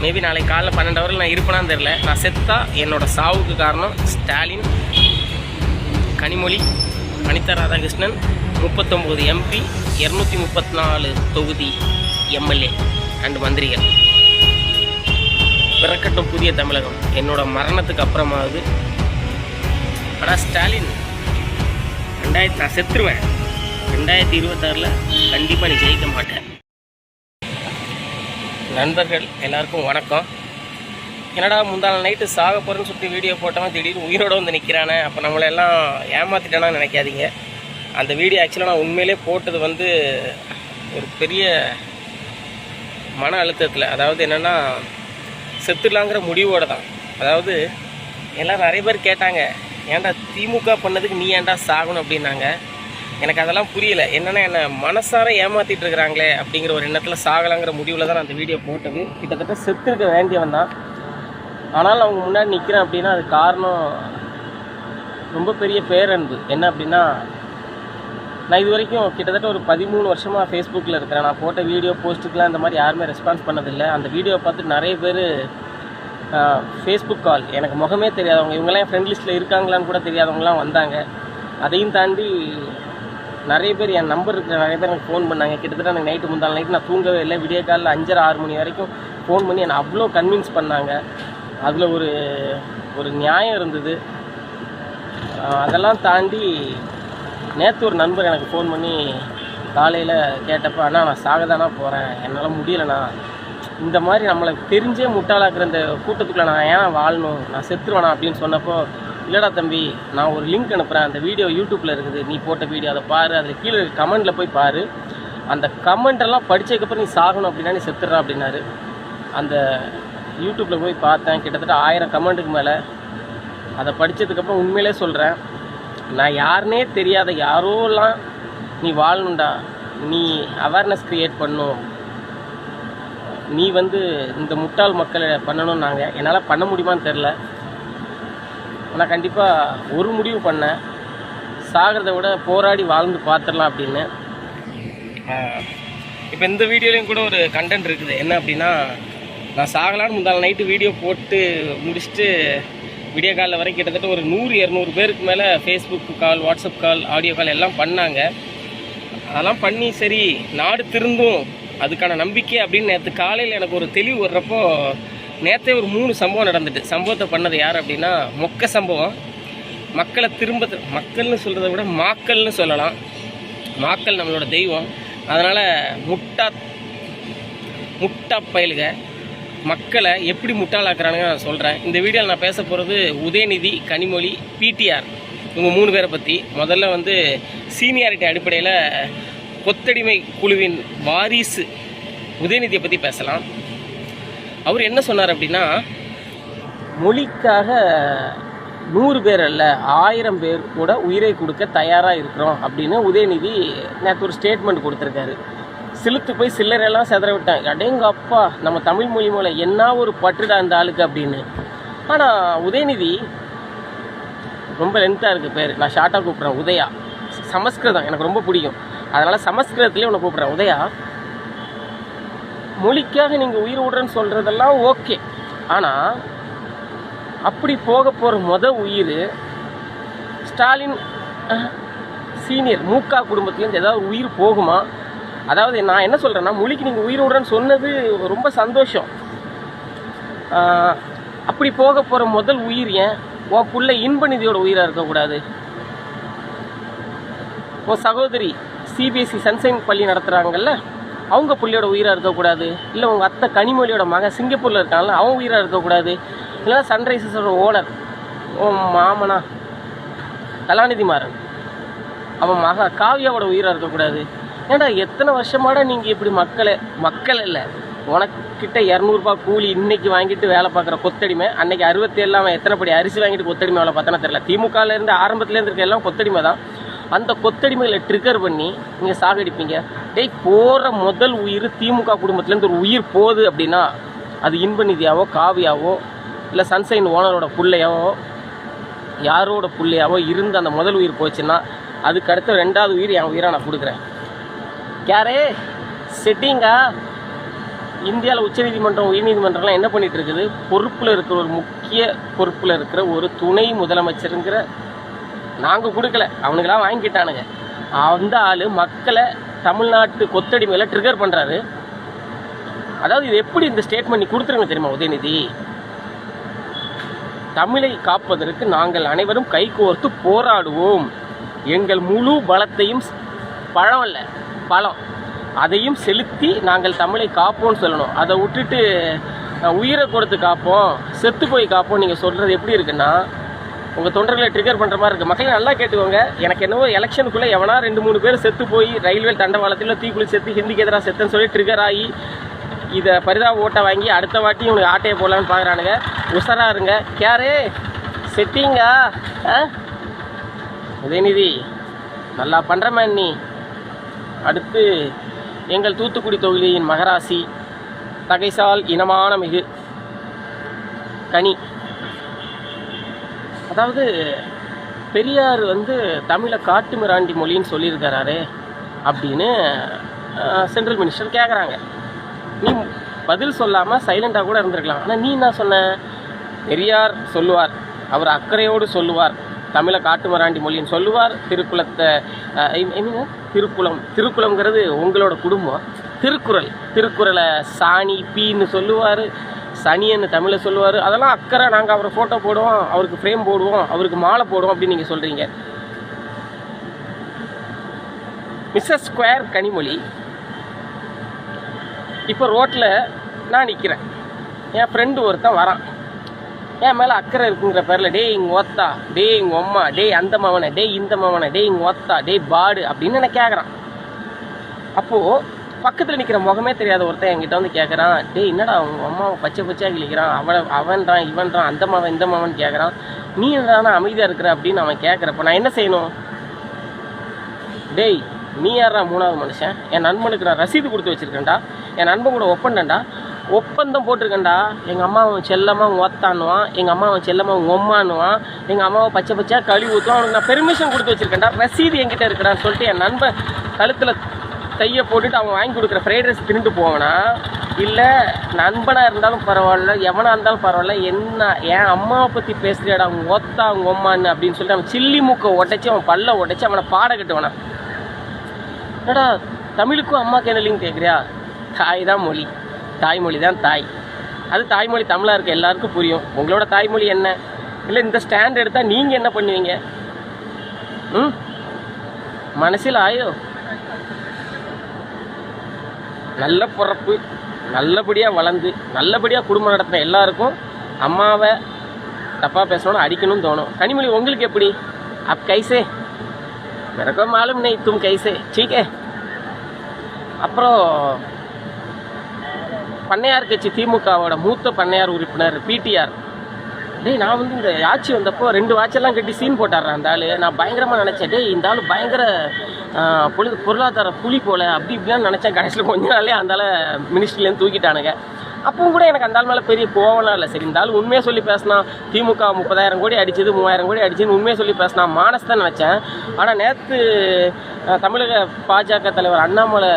Maybe நாளைக்கு காலைல பன்னெண்டு ஹவரில் நான் இருப்பேனான்னு தெரில நான் செத்தா என்னோட சாவுக்கு காரணம் ஸ்டாலின் கனிமொழி அனிதா ராதாகிருஷ்ணன் முப்பத்தொம்போது எம்பி இரநூத்தி முப்பத்தி நாலு தொகுதி எம்எல்ஏ அண்ட் மந்திரிகள். பிறக்கட்டும் புதிய தமிழகம். என்னோடய மரணத்துக்கு அப்புறமாவது. ஆனால் ஸ்டாலின் ரெண்டாயிரத்தி நான் செத்துருவேன். ரெண்டாயிரத்தி இருபத்தாறில் கண்டிப்பாக நீ ஜெயிக்க மாட்டேன். நண்பர்கள் எல்லாருக்கும் வணக்கம். என்னடா முந்தாள் நைட்டு சாக போகிறேன்னு சொல்லிட்டு வீடியோ போட்டவன் திடீர்னு உயிரோட வந்து நிற்கிறானே அப்போ நம்மளை எல்லாம் ஏமாத்திட்டானான்னு நினைக்காதீங்க. அந்த வீடியோ ஆக்சுவலாக நான் உண்மையிலே போட்டது வந்து ஒரு பெரிய மன அழுத்தத்தில். அதாவது என்னென்னா செத்துடலாங்கிற முடிவோட தான். அதாவது எல்லாம் நிறைய பேர் கேட்டாங்க ஏன்டா திமுக பண்ணதுக்கு நீ ஏன்டா சாகணும்? அப்படின்னாங்க. எனக்கு அதெல்லாம் புரியல. என்னென்னா என்னை மனசார ஏமாற்றிட்டு இருக்கிறாங்களே அப்படிங்கிற ஒரு எண்ணத்தில் சாகலாங்கிற முடிவில் தான் நான் அந்த வீடியோ போட்டது. கிட்டத்தட்ட செத்துருக்க வேண்டியவன் தான். ஆனால் அவங்க முன்னாடி நிற்கிறேன் அப்படின்னா அது காரணம் ரொம்ப பெரிய பேரன்பு. என்ன அப்படின்னா நான் இது வரைக்கும் கிட்டத்தட்ட ஒரு பதிமூணு வருஷமாக ஃபேஸ்புக்கில் இருக்கிறேன். நான் போட்ட வீடியோ போஸ்ட்டுக்கெலாம் இந்த மாதிரி யாருமே ரெஸ்பான்ஸ் பண்ணதில்லை. அந்த வீடியோ பார்த்து நிறைய பேர் ஃபேஸ்புக் கால் எனக்கு முகமே தெரியாதவங்க. இவங்கெல்லாம் என் ஃப்ரெண்ட் லிஸ்ட்டில் இருக்காங்களான்னு கூட தெரியாதவங்களாம் வந்தாங்க. அதையும் தாண்டி நிறைய பேர் என் நம்பர் இருக்கிற நிறைய பேர் எனக்கு ஃபோன் பண்ணாங்க. கிட்டத்தட்ட எனக்கு நைட்டு முந்தாள் நைட்டு நான் தூங்கவே இல்லை. விடிய காலையில் அஞ்சரை ஆறு மணி வரைக்கும் ஃபோன் பண்ணி என்னை அவ்வளோ கன்வின்ஸ் பண்ணாங்க. அதில் ஒரு ஒரு நியாயம் இருந்தது. அதெல்லாம் தாண்டி நேற்று ஒரு நண்பர் எனக்கு ஃபோன் பண்ணி காலையில் கேட்டப்போ அண்ணா நான் சாகதானா போகிறேன் என்னால் முடியலண்ணா. இந்த மாதிரி நம்மளை தெரிஞ்சே முட்டாளாக்குற இந்த கூட்டத்துக்குள்ளே நான் ஏன் வாழணும்? நான் செத்துருவேனா அப்படின்னு சொன்னப்போ இல்லைடா தம்பி நான் ஒரு லிங்க் அனுப்புகிறேன் அந்த வீடியோ யூடியூப்பில் இருக்குது. நீ போட்ட வீடியோ அதை பாரு. அதில் கீழே கமெண்டில் போய் பாரு. அந்த கமெண்ட்டெல்லாம் படித்ததுக்கப்புறம் படிச்சதுக்கப்புறம் நீ சாகணும் அப்படின்னா நீ செத்துடுறா அப்படின்னாரு. அந்த யூடியூப்பில் போய் பார்த்தேன். கிட்டத்தட்ட ஆயிரம் கமெண்ட்டுக்கு மேலே. அதை படித்ததுக்கப்புறம் உண்மையிலே சொல்கிறேன் நான் யாருனே தெரியாத யாரோலாம் நீ வாழணும்டா. நீ அவேர்னஸ் க்ரியேட் பண்ணும். நீ வந்து இந்த முட்டாள் மக்களை பண்ணணும் நாங்கள் என்னால் பண்ண முடியுமான்னு தெரில நான் கண்டிப்பாக ஒரு முடிவு பண்ணேன். சாகிறத விட போராடி வாழ்ந்து பார்த்துடலாம் அப்படின்னு. இப்போ இந்த வீடியோலையும் கூட ஒரு கண்டென்ட் இருக்குது. என்ன அப்படின்னா நான் சாகலான்னு முந்தாள் நைட்டு வீடியோ போட்டு முடிச்சுட்டு விடிய காலில் வரை கிட்டத்தட்ட ஒரு நூறு இரநூறு பேருக்கு மேலே Facebook call WhatsApp call audio call எல்லாம் பண்ணாங்க. அதெல்லாம் பண்ணி சரி நாடு திருந்தும். அதுக்கான நம்பிக்கை அப்படின்னு நேற்று காலையில் எனக்கு ஒரு தெளிவு வர்றப்போ நேற்றே ஒரு மூணு சம்பவம் நடந்துட்டு. சம்பவத்தை பண்ணது யார் அப்படின்னா மொக்க சம்பவம். மக்களை திரும்ப மக்கள்னு சொல்கிறத விட மாக்கள்னு சொல்லலாம். மாக்கள் நம்மளோட தெய்வம். அதனால் முட்டா முட்டா பயலுக மக்களை எப்படி முட்டாளாக்குறானுங்க நான் சொல்கிறேன் இந்த வீடியோவில் நான் பேச போகிறது உதயநிதி கனிமொழி பிடிஆர் இவங்க மூணு பேரை பற்றி முதல்ல வந்து சீனியாரிட்டி அடிப்படையில் கொத்தடிமை குழுவின் வாரிசு உதயநிதியை பற்றி பேசலாம். அவர் என்ன சொன்னார் அப்படின்னா மொழிக்காக நூறு பேர் அல்ல ஆயிரம் பேர் கூட உயிரை கொடுக்க தயாராக இருக்கிறோம் அப்படின்னு உதயநிதி நேற்று ஒரு ஸ்டேட்மெண்ட் கொடுத்துருக்காரு. சிலுத்து போய் சில்லறையெல்லாம் செதற விட்டாங்க. அடேங்க அப்பா நம்ம தமிழ் மொழி மூலம் என்ன ஒரு பற்றுடா அந்த ஆளுக்கு அப்படின்னு. ஆனால் உதயநிதி ரொம்ப லென்த்தாக இருக்குது பேர். நான் ஷார்ட்டாக கூப்பிட்றேன். உதயா. சமஸ்கிருதம். எனக்கு ரொம்ப பிடிக்கும். அதனால் சமஸ்கிருதத்துலேயே உன்னை கூப்பிட்றேன். உதயா மொழிக்காக நீங்கள் உயிர் விடுறேன்னு சொல்கிறதெல்லாம் ஓகே. ஆனால் அப்படி போக போகிற மொத உயிர் ஸ்டாலின் சீனியர் மூக்கா குடும்பத்துலேருந்து ஏதாவது உயிர் போகுமா? அதாவது நான் என்ன சொல்கிறேன்னா மொழிக்கு நீங்கள் உயிர் விடுறேன்னு சொன்னது ரொம்ப சந்தோஷம். அப்படி போக போகிற முதல் உயிர் ஏன்? உன் புள்ள இன்பநிதியோட உயிராக இருக்கக்கூடாது. உன் சகோதரி சிபிஎஸ்சி சன்சைன் பள்ளி நடத்துகிறாங்கல்ல அவங்க புள்ளையோட உயிராக இருக்கக்கூடாது. இல்லை உங்கள் அத்தை கனிமொழியோட மகன் சிங்கப்பூரில் இருக்காங்கள அவன் உயிராக இருக்கக்கூடாது. இல்லைன்னா சன்ரைசஸோட ஓனர் உன் மாமனா கலாநிதி மாறன் அவன் மக காவியாவோட உயிராக இருக்கக்கூடாது. ஏன்டா எத்தனை வருஷமாட நீங்கள் இப்படி மக்களை மக்கள் இல்லை. உனக்கிட்ட இரநூறுபா கூலி இன்னைக்கு வாங்கிட்டு வேலை பார்க்குற கொத்தடிமை அன்னைக்கு அறுபத்தி ஏழாம் எத்தனை படி அரிசி வாங்கிட்டு கொத்தடிமை வேலை பார்த்தனா தெரியல. திமுகலேருந்து ஆரம்பத்துலேருந்து இருக்க எல்லாம் கொத்தடிமை தான் அந்த கொத்தடிமைகளை ட்ரிகர் பண்ணி நீங்கள் சாகடிப்பீங்க டேய் போகிற முதல் உயிர் திமுக குடும்பத்துலேருந்து ஒரு உயிர் போகுது அப்படின்னா அது இன்பநிதியாவோ காவியாவோ இல்லை சன்சைன் ஓனரோட பிள்ளையாவோ யாரோட பிள்ளையாவோ இருந்து அந்த முதல் உயிர் போச்சுன்னா அதுக்கு அடுத்த ரெண்டாவது உயிர் என் உயிரை நான் கொடுக்குறேன். யாரே செட்டிங்கா இந்தியாவில் உச்சநீதிமன்றம் உயர்நீதிமன்றம்லாம் என்ன பண்ணிட்டு இருக்குது? பொறுப்பில் இருக்கிற ஒரு முக்கிய பொறுப்பில் இருக்கிற ஒரு துணை முதலமைச்சருங்கிற நாங்கள் கொடுக்கல. அவனுக்கெல்லாம் வாங்கிட்டானுங்க. அந்த ஆள் மக்களை தமிழ்நாட்டு கொத்தடிமையில் ட்ரிகர் பண்ணுறாரு அதாவது இது எப்படி இந்த ஸ்டேட்மெண்ட் நீ கொடுத்துருங்க தெரியுமா உதயநிதி? தமிழை காப்பதற்கு நாங்கள் அனைவரும் கைகோர்த்து போராடுவோம். எங்கள் முழு பலத்தையும் பழம் இல்லை பழம். அதையும் செலுத்தி நாங்கள் தமிழை காப்போம்னு சொல்லணும். அதை விட்டுட்டு உயிரை கொடுத்து காப்போம் செத்து போய் காப்போம் நீங்கள் சொல்கிறது எப்படி இருக்குன்னா உங்கள் தொண்டர்களை ட்ரிகர் பண்ணுற மாதிரி இருக்குது மக்களை நல்லா கேட்டுக்கோங்க. எனக்கு என்னவோ எலெக்ஷனுக்குள்ளே எவனா ரெண்டு மூணு பேர் செத்து போய் ரயில்வே தண்டவாளத்தில் தீக்குளி செத்து ஹிந்திக்கு எதிராக செத்துன்னு சொல்லி ட்ரிகர் ஆகி இதை பரிதாப ஓட்டை வாங்கி அடுத்த வாட்டி இவனுக்கு ஆட்டையை போடலான்னு பார்க்குறானுங்க உஷாரா இருங்க. கேரே செட்டிங்கா? ஆ? உதயநிதி நல்லா பண்ணுற நீ. அடுத்து எங்கள் தூத்துக்குடி தொகுதியின் மகராசி தகைசால் இனமான மிகு. கனி. அதாவது பெரியார் வந்து தமிழை காட்டு மிராண்டி மொழின்னு சொல்லியிருக்கிறாரு அப்படின்னு சென்ட்ரல் மினிஸ்டர் கேட்குறாங்க நீ பதில் சொல்லாமல் சைலண்டாக கூட இருந்திருக்கலாம். ஆனால் நீ என்ன சொன்ன? பெரியார் சொல்லுவார். அவர் அக்கறையோடு சொல்லுவார். தமிழை காட்டு மராண்டி மொழின்னு சொல்லுவார். திருக்குளத்தை அஹ், I- திருக்குளம். திருக்குளம்ங்கிறது உங்களோட குடும்பம். திருக்குறள். திருக்குறளை சாணி பீன்னு சொல்லுவார். சனியன்னு தமிழை சொல்லுவார்? அதெல்லாம் அக்கறை நாங்கள் அவரை ஃபோட்டோ போடுவோம் அவருக்கு ஃப்ரேம் போடுவோம் அவருக்கு மாலை போடுவோம் அப்படின்னு நீங்கள் சொல்கிறீங்க மிஸ்ஸஸ் ஸ்கொயர் கனிமொழி இப்போ ரோட்டில் நான் நிற்கிறேன் என் ஃப்ரெண்டு ஒருத்தன் வரான். என் மேலே அக்கறை இருக்குங்கிற பேரில் டேய் இங்கே ஒத்தா? டே இங்கே அம்மா? டேய் அந்த மவனை? டேய் இந்த மவனை? டே இங்கே ஒத்தா? டே பாடு? அப்படின்னு நான் கேட்குறான் அப்போது பக்கத்தில் நிற்கிற முகமே தெரியாத ஒருத்தன் என்கிட்ட வந்து கேட்குறான் டேய் என்னடா அவங்க அம்மாவை பச்சை பச்சையாக கிழிக்கிறான்? அவன் அவன்றான் இவன்றான் அந்த மாவன் இந்த மாவன் கேட்குறான் நீ என்னடா அமைதியாக இருக்கிற? அப்படின்னு அவன் கேட்குறப்ப நான் என்ன செய்யணும்? டேய் நீ யாரா மூணாவது மனுஷன்? என் நண்பனுக்கு நான் ரசீது கொடுத்து வச்சிருக்கேன்டா. என் நண்பன் கூட ஒப்பந்தம்டா. ஒப்பந்தம் போட்டிருக்கேன்டா. எங்கள் அம்மா அவன் செல்லமாக ஓத்தானுவான் எங்கள் அம்மா அவன் செல்லமாக உங்க ஒம்மானுவான் எங்கள் அம்மாவை பச்சை பச்சையாக கழுவி ஊற்றுவான் அவனுக்கு நான் பெர்மிஷன் கொடுத்து வச்சிருக்கேன்டா. ரசீது என்கிட்ட இருக்கடான்னு சொல்லிட்டு என் நண்பன் கழுத்தில் கையை போட்டுட்டு அவன் வாங்கி கொடுக்குற ஃப்ரைட் ரைஸ் தின்னுட்டு போவானா? இல்லை நண்பனாக இருந்தாலும் பரவாயில்ல எவனாக இருந்தாலும் பரவாயில்ல என்ன என் அம்மாவை பற்றி பேசுகிறேடா அவங்க ஒத்தா அவங்க அம்மான்னு அப்படின்னு சொல்லிட்டு அவன் சில்லி மூக்கை உடைச்சி அவன் பல்ல உடைச்சி அவனை பாட கட்டுவானா? என்னடா தமிழுக்கும் அம்மாக்கு என்ன லிங்க் கேட்குறியா தாய் தான் மொழி. தாய்மொழி தான் தாய். அது தாய்மொழி தமிழாக இருக்க எல்லாருக்கும் புரியும். உங்களோட தாய்மொழி என்ன? இல்லை இந்த ஸ்டாண்ட் எடுத்தால் நீங்கள் என்ன பண்ணுவீங்க? ம்? மனசில் ஆயோ? நல்ல பிறப்பு நல்லபடியாக வளர்ந்து நல்லபடியாக குடும்பம் நடத்துகிற எல்லாருக்கும் அம்மாவை தப்பாக பேசணும்னு அடிக்கணும்னு தோணும். கனிமொழி உங்களுக்கு எப்படி? அப் கைசே. எனக்கு மாலும் நெய் தும் கைசே. சீக்கே. அப்புறம் பண்ணையார் கட்சி திமுகவோட மூத்த பண்ணையார் உறுப்பினர் பிடிஆர் டேய் நான் வந்து இந்த ஆட்சி வந்தப்போ ரெண்டு வாட்செல்லாம் கட்டி சீன் போட்டாடுறேன் அந்த ஆள். நான் பயங்கரமாக நினச்சேன் டேய் இந்த ஆள் பயங்கர பொழுது பொருளாதார புலி போல. அப்படி இப்படிலாம் நினச்சேன் கடைசியில் கொஞ்ச நாளே அந்த ஆளை மினிஸ்ட்ரிலேருந்து தூக்கிட்டானுங்க. அப்பவும் கூட எனக்கு அந்த ஆள் மேலே பெரிய கோவம்லாம் இல்லை. சரி இந்த ஆள் உண்மையாக சொல்லி பேசினா திமுக முப்பதாயிரம் கோடி அடிச்சது மூவாயிரம் கோடி அடிச்சுன்னு உண்மையாக சொல்லி பேசினா மானஸ் தான் நினச்சேன். ஆனால் நேற்று தமிழக பாஜக தலைவர் அண்ணாமலை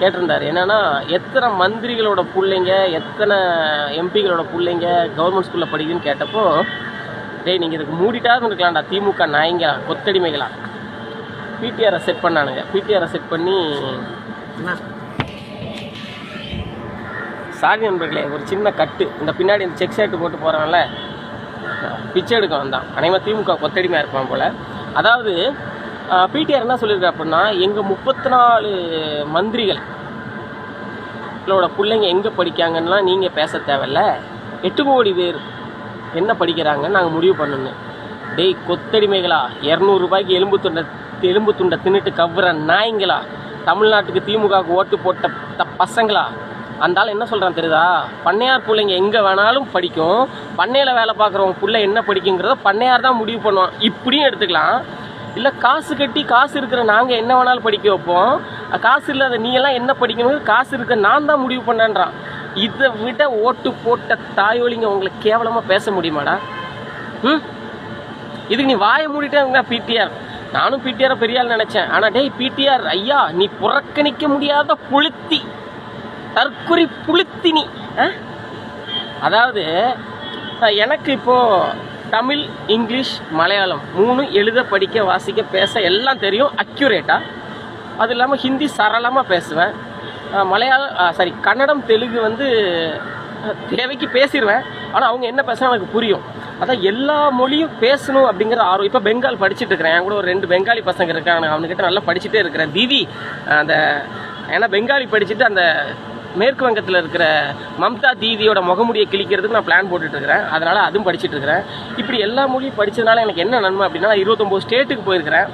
கேட்டிருந்தார். என்னன்னா எத்தனை மந்திரிகளோட பிள்ளைங்க எத்தனை எம்பிகளோட பிள்ளைங்க கவர்மெண்ட் ஸ்கூலில் படிக்குதுன்னு கேட்டப்போ டேய் நீங்கள் இதுக்கு மூடிட்டாவது இருக்கலாம்டா திமுக நாய்ங்களா கொத்தடிமைகளா? பிடிஆரை செட் பண்ணானுங்க. பிடிஆரை செட் பண்ணி சாரி நண்பர்களே ஒரு சின்ன கட்டு. இந்த பின்னாடி இந்த செக் ஷர்ட் போட்டு போகிறவன்ல பிச்சை எடுக்க வந்தான். அனைவரும் திமுக கொத்தடிமையாக இருப்பான் போல். அதாவது பிடிஆர் என்ன சொல்லியிருக்காரு அப்படின்னா எங்கள் முப்பத்தி நாலு மந்திரிகள் பிள்ளைங்க எங்கே படிக்காங்கன்னுலாம் நீங்கள் பேச தேவையில்ல. எட்டு கோடி பேர் என்ன படிக்கிறாங்கன்னு நாங்கள் முடிவு பண்ணணும். டேய் கொத்தடிமைகளா? இரநூறுபாய்க்கு எலும்பு துண்டை எலும்பு துண்டை தின்னுட்டு கவ்வுற நாய்ங்களா? தமிழ்நாட்டுக்கு திமுகவுக்கு ஓட்டு போட்ட த பசங்களா? அந்த ஆள் என்ன சொல்கிறான் தெரியுதா? பண்ணையார் பிள்ளைங்க எங்கே வேணாலும் படிக்கும். பண்ணையில் வேலை பார்க்குறவங்க பிள்ளை என்ன படிக்குங்கிறத பண்ணையார் தான் முடிவு பண்ணுவான். இப்படியும் எடுத்துக்கலாம். இல்லை காசு கட்டி காசு இருக்கிற நாங்கள் என்ன வேணாலும் படிக்க வைப்போம். காசு இல்லாத நீ எல்லாம் என்ன படிக்கணும் காசு இருக்க நான் தான் முடிவு பண்ணேன்றான். இதை விட ஓட்டு போட்ட தாயோலிங்க உங்களை கேவலமாக பேச முடியுமாடா? ம்? இதுக்கு நீ வாயை மூடிட்டே பிடிஆர் நானும் பிடிஆரை பெரிய ஆள் நினச்சேன். ஆனால் டேய் பிடிஆர் ஐயா நீ புறக்கணிக்க முடியாத புளுத்தி. தற்குறி புளுத்தினி ஆ? அதாவது எனக்கு இப்போது தமிழ் இங்கிலீஷ் மலையாளம் மூணு எழுத படிக்க வாசிக்க பேச எல்லாம் தெரியும் அக்யூரேட்டாக அது இல்லாமல் ஹிந்தி சரளமாக பேசுவேன். மலையாளம் சாரி கன்னடம் தெலுங்கு வந்து தேவைக்கு பேசிடுவேன் ஆனால் அவங்க என்ன பேசுனா எனக்கு புரியும். அதான் எல்லா மொழியும் பேசணும் அப்படிங்கிற ஆர்வம். இப்போ பெங்கால் படிச்சுட்டு இருக்கிறேன். என் கூட ஒரு ரெண்டு பெங்காலி பசங்க இருக்காங்க. அவனுக்கிட்ட நல்லா படிச்சுட்டே இருக்கிறேன். திவி அந்த ஏன்னா பெங்காலி படிச்சுட்டு அந்த மேற்கு வங்கத்தில் இருக்கிற மம்தா தீதியோட முகமுடியை கிழிக்கிறதுக்கு நான் பிளான் போட்டுட்ருக்கிறேன். அதனால் அதுவும் படிச்சுட்டு இருக்கிறேன் இப்படி எல்லா மொழியும் படித்ததுனால எனக்கு என்ன நன்மை அப்படின்னா நான் இருபத்தொம்போது ஸ்டேட்டுக்கு போயிருக்கிறேன்.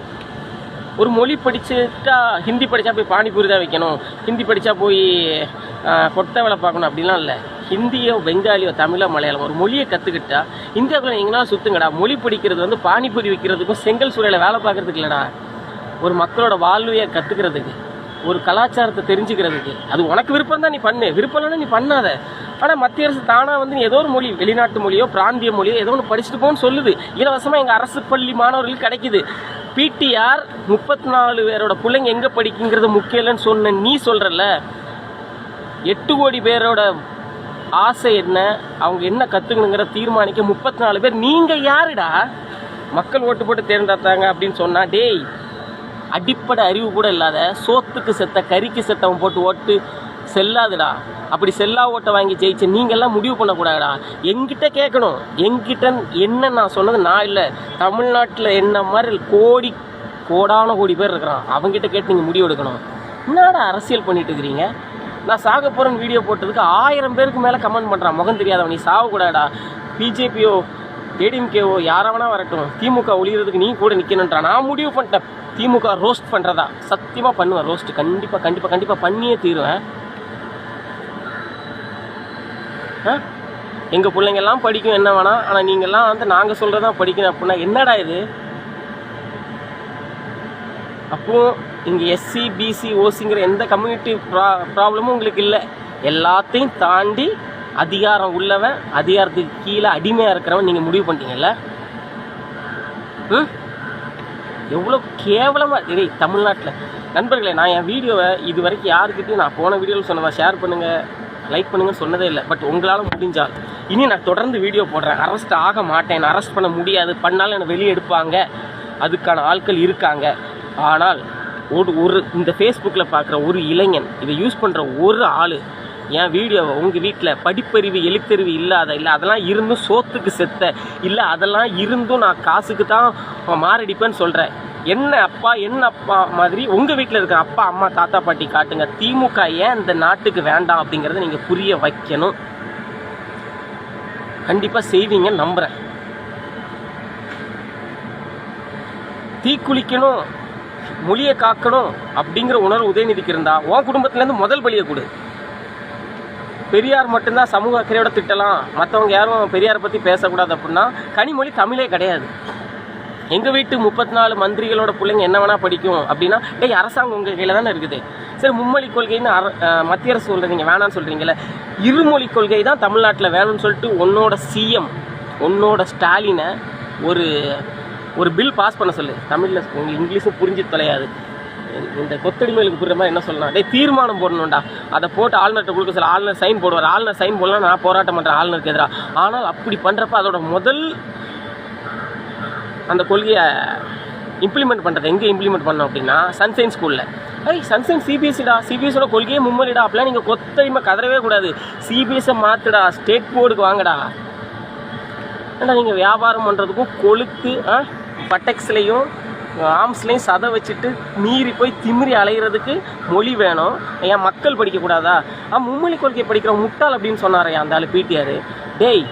ஒரு மொழி படிச்சுட்டா ஹிந்தி படித்தா போய் பானிபூரி தான் வைக்கணும். ஹிந்தி படித்தா போய் கொட்டை வேலை பார்க்கணும் அப்படிலாம் இல்லை. ஹிந்தியோ பெங்காலியோ தமிழோ மலையாளம் ஒரு மொழியை கற்றுக்கிட்டா இந்தியாவுக்குள்ள எங்கன்னா சுற்றுங்கடா மொழி படிக்கிறது வந்து பானிபூரி வைக்கிறதுக்கும் செங்கல் சூழலை வேலை பார்க்கறதுக்கு இல்லைடா. ஒரு மக்களோட வாழ்வையை கற்றுக்கிறதுக்கு ஒரு கலாச்சாரத்தை தெரிஞ்சுக்கிறதுக்கு. அது உனக்கு விருப்பம் தான் நீ பண்ணு. விருப்பம் இல்லைன்னா நீ பண்ணாத. ஆனால் மத்திய அரசு தானாக வந்து நீ ஏதோ ஒரு மொழி வெளிநாட்டு மொழியோ பிராந்திய மொழியோ ஏதோ ஒன்று படிச்சுட்டு போகணும்னு சொல்லுது. இலவசமாக எங்கள் அரசு பள்ளி மாணவர்களுக்கு கிடைக்குது. பிடிஆர் முப்பத்தி நாலு பேரோட பிள்ளைங்க எங்கே படிக்குங்கிறது முக்கியம் இல்லைன்னு சொன்ன நீ சொல்கிறல்ல எட்டு கோடி பேரோட ஆசை என்ன? அவங்க என்ன கற்றுக்கணுங்கிற தீர்மானிக்க முப்பத்தி நாலு பேர். நீங்கள் யாருடா? மக்கள் ஓட்டு போட்டு தேர்ந்தெடுத்தாங்க அப்படின்னு சொன்னால் டேய் அடிப்படை அறிவு கூட இல்லாத சோத்துக்கு செத்த கறிக்கு செத்தவன் போட்டு ஓட்டு செல்லாதுடா. அப்படி செல்லா ஓட்டை வாங்கி ஜெயிச்சு நீங்கள்லாம் முடிவு பண்ணக்கூடாதுடா. எங்கிட்ட கேட்கணும். எங்கிட்ட என்ன நான் சொன்னது நான் இல்லை. தமிழ்நாட்டில் என்ன மாதிரி கோடி கோடான கோடி பேர் இருக்கிறான். அவங்ககிட்ட கேட்டு நீங்கள் முடிவு எடுக்கணும். என்னடா அரசியல் பண்ணிட்டு இருக்கிறீங்க? நான் சாக போகிறேன்னு வீடியோ போட்டதுக்கு ஆயிரம் பேருக்கு மேலே கமெண்ட் பண்ணுறான் முகம் தெரியாதவன். நீ சாகக்கூடாடா பிஜேபியோ ஏடிஎம்கேவோ யாராவனா வரட்டும். திமுக ஒழிகிறதுக்கு நீ கூட நிற்கணுன்றான் நான் முடிவு பண்ணிட்டேன். திமுக ரோஸ்ட் பண்ணுறதா சத்தியமாக பண்ணுவேன் ரோஸ்ட் கண்டிப்பாக கண்டிப்பாக கண்டிப்பாக பண்ணியே தீருவேன். ஆ? எங்கள் பிள்ளைங்கெல்லாம் படிக்கும் என்ன வேணாம் ஆனால் நீங்கள்லாம் வந்து நாங்கள் சொல்கிறதா படிக்கணும் அப்படின்னா என்னடா இது? அப்போவும் இங்கே எஸ்சி பிசி ஓசிங்கிற எந்த கம்யூனிட்டி ப்ரா ப்ராப்ளமும் உங்களுக்கு இல்லை. எல்லாத்தையும் தாண்டி அதிகாரம் உள்ளவன் அதிகாரத்துக்கு கீழே அடிமையாக இருக்கிறவன் நீங்கள் முடிவு பண்ணிட்டீங்கல்ல? ம்? எவ்வளோ கேவலமாக இதே தமிழ்நாட்டில். நண்பர்களே நான் என் வீடியோவை இது வரைக்கும் யாருக்கிட்டையும் நான் போன வீடியோவில் சொன்னதை ஷேர் பண்ணுங்கள் லைக் பண்ணுங்கன்னு சொன்னதே இல்லை. பட் உங்களால் முடிஞ்சால். இனி நான் தொடர்ந்து வீடியோ போடுறேன். அரெஸ்ட் ஆக மாட்டேன். அரெஸ்ட் பண்ண முடியாது. பண்ணாலும் என்னை வெளியே எடுப்பாங்க. அதுக்கான ஆட்கள் இருக்காங்க. ஆனால் ஒரு ஒரு இந்த ஃபேஸ்புக்கில் பார்க்குற ஒரு இளைஞன் இதை யூஸ் பண்ணுற ஒரு ஆள் என் வீடியோவை உங்கள் வீட்டில் படிப்பறிவு எழுத்தறிவு இல்லாத இல்லை அதெல்லாம் இருந்தும் சோத்துக்கு செத்த இல்லை அதெல்லாம் இருந்தும் நான் காசுக்கு தான் மாரடிப்பேன்னு சொல்கிறேன் என்ன அப்பா என்ன அப்பா மாதிரி உங்கள் வீட்டில் இருக்கிற அப்பா அம்மா தாத்தா பாட்டி காட்டுங்க. திமுக ஏன் இந்த நாட்டுக்கு வேண்டாம் அப்படிங்கிறத நீங்கள் புரிய வைக்கணும். கண்டிப்பாக செய்வீங்கன்னு நம்புகிறேன் தீக்குளிக்கணும் மொழியை காக்கணும் அப்படிங்கிற உணர்வு உதயநிதிக்கு இருந்தால் உன் குடும்பத்துலேருந்து முதல் பலியை கொடு. பெரியார் மட்டும்தான் சமூக அக்கறையோட திட்டலாம். மற்றவங்க யாரும் பெரியாரை பற்றி பேசக்கூடாது அப்படின்னா கனிமொழி தமிழே கிடையாது. எங்கள் வீட்டு முப்பத்தி நாலு மந்திரிகளோட பிள்ளைங்க என்ன வேணால் படிக்கும் அப்படின்னா டேய் அரசாங்கம் உங்கள் கையில் தானே இருக்குது. சரி மும்மொழி கொள்கைன்னு அர மத்திய அரசு சொல்கிறீங்க வேணான்னு சொல்கிறீங்களே இருமொழி கொள்கை தான் தமிழ்நாட்டில் வேணும்னு சொல்லிட்டு உன்னோட சிஎம் உன்னோட ஸ்டாலினை ஒரு ஒரு பில் பாஸ் பண்ண சொல்லு. தமிழில் உங்களுக்கு இங்கிலீஷும் புரிஞ்சு தொலையாது. இந்த கொத்தடிமைகளுக்கு புரியுற மாதிரி என்ன சொல்லலாம் டே தீர்மானம் போடணும்டா. அதை போட்டு ஆளுநர்கிட்ட கொடுக்க சொல்ல. ஆளுநர் சைன் போடுவார். ஆளுநர் சைன் போடலாம் நான் போராட்டம் பண்ணுறேன் ஆளுநருக்கு எதிராக ஆனால் அப்படி பண்ணுறப்ப அதோட முதல் அந்த கொள்கையை இம்ப்ளிமெண்ட் பண்ணுறது எங்கே இம்ப்ளிமெண்ட் பண்ணோம் அப்படின்னா சன்சைன் ஸ்கூலில் ஐய் சன்சைன் சிபிஎஸ்சிடா சிபிஎஸ்சியோட கொள்கையே மும்மலிடா அப்படிலாம் நீங்கள் கொத்தடிமை கதறவே கூடாது. சிபிஎஸ்ஸை மாற்றுடா ஸ்டேட் போர்டுக்கு வாங்கடா. ஏன்னா நீங்கள் வியாபாரம் பண்ணுறதுக்கும் கொளுத்து ஆ பட்டெக்ஸ்லேயும் ஆம்ஸ்லேயும் சதை வச்சுட்டு மீறி போய் திமிரி அலைகிறதுக்கு மொழி வேணும். ஏன் மக்கள் படிக்கக்கூடாதா? ஆ மும்மொழி கொள்கையை படிக்கிற முட்டாள் அப்படின்னு சொன்னாரே அந்த ஆள் பிடிஆர். டேய்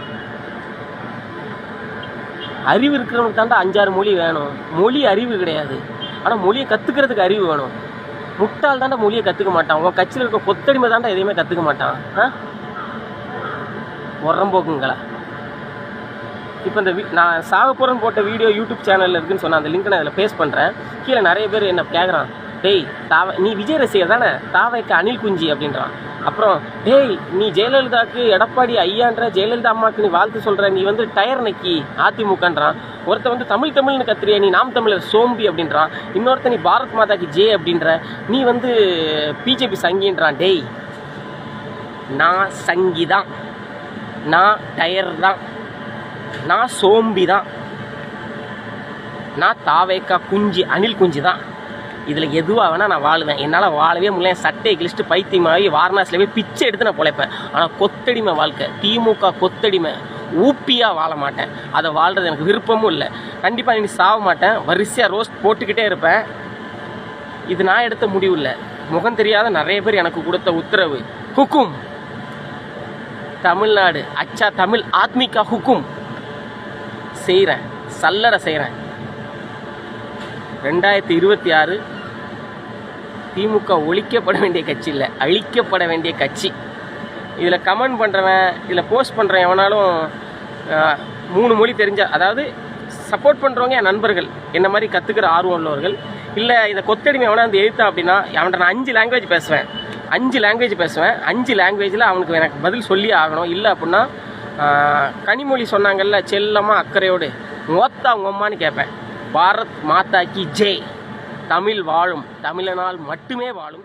அறிவு இருக்கிறவனுக்கு தாண்டா அஞ்சாறு மொழி வேணும். மொழி அறிவு கிடையாது. ஆனால் மொழியை கற்றுக்கிறதுக்கு அறிவு வேணும். முட்டாள் தாண்டா மொழியை கற்றுக்க மாட்டான். உன் கட்சியில் இருக்க கொத்தடிமை தாண்டா எதையுமே கற்றுக்க மாட்டான். ஆ? உரம்போக்குங்களா? இப்போ இந்த வீ- நான் சாகப்புறம் போட்ட வீடியோ யூடியூப் சேனலில் இருக்குன்னு சொன்ன அந்த லிங்க் நான் அதில் பேஸ் பண்ணுறேன் கீழே நிறைய பேர் என்ன கேட்குறான் டேய் தாவ நீ விஜய் ரசிகர் தானே? தாவைக்கு அனில் குஞ்சி அப்படின்றான். அப்புறம் டேய் நீ ஜெயலலிதாவுக்கு எடப்பாடி ஐயான்ற ஜெயலலிதா அம்மாவுக்கு நீ வாழ்த்து சொல்கிற நீ வந்து டயர் நக்கி அதிமுகன்றான். ஒருத்தன் வந்து தமிழ் தமிழ்னு கத்துறிய நீ நாம் தமிழர் சோம்பி அப்படின்றான். இன்னொருத்தன் நீ பாரத் மாதாக்கு ஜே அப்படின்ற நீ வந்து பிஜேபி சங்கின்றான் டேய் நான் சங்கி தான் நான் டயர் தான் நான் சோம்பி தான் நான் தாவேக்கா குஞ்சு அணில் குஞ்சு தான் இதில் எதுவாக வேணால் நான் வாழுவேன். என்னால் வாழவே முடியல. சட்டையை கிழிச்சிட்டு பைத்தியமாகி வாரணாசியில் போய் பிச்சை எடுத்து நான் பொழைப்பேன். ஆனால் கொத்தடிமை வாழ்க்கை. திமுக கொத்தடிமை. ஊப்பியாக வாழ மாட்டேன். அதை வாழ்கிறது எனக்கு விருப்பமும் இல்லை. கண்டிப்பாக இனி சாக மாட்டேன். வரிசையாக ரோஸ்ட் போட்டுக்கிட்டே இருப்பேன். இது நான் எடுத்த முடிவு இல்லை. முகம் தெரியாத நிறைய பேர் எனக்கு கொடுத்த உத்தரவு. ஹுக்கும். தமிழ்நாடு. அச்சா தமிழ் ஆத்மிகா ஹுக்கும். செய்கிறேன் சல்லறை செய்கிறேன் ரெண்டாயிரத்தி இருபத்தி ஆறு திமுக ஒழிக்கப்பட வேண்டிய கட்சி இல்லை. அழிக்கப்பட வேண்டிய கட்சி. இதில் கமெண்ட் பண்ணுறவன் இதில் போஸ்ட் பண்ணுறவன் எவனாலும் மூணு மொழி தெரிஞ்ச அதாவது சப்போர்ட் பண்ணுறவங்க என் நண்பர்கள். என்ன மாதிரி கற்றுக்கிற ஆர்வம் உள்ளவர்கள். இல்லை இதை கொத்தடிமை எவனா வந்து எழுத்தா அப்படின்னா அவன்கிட்ட நான் அஞ்சு லாங்குவேஜ் பேசுவேன். அஞ்சு லாங்குவேஜ் பேசுவேன். அஞ்சு லாங்குவேஜில் அவனுக்கு எனக்கு பதில் சொல்லி ஆகணும். இல்லை அப்படின்னா கனிமொழி சொன்னாங்கல்ல செல்லமாக அக்கறையோடு. மொத்த அவங்க அம்மான்னு கேட்பேன் பாரத் மாதா கி ஜெய் தமிழ் வாழும். தமிழனால் மட்டுமே வாழும்.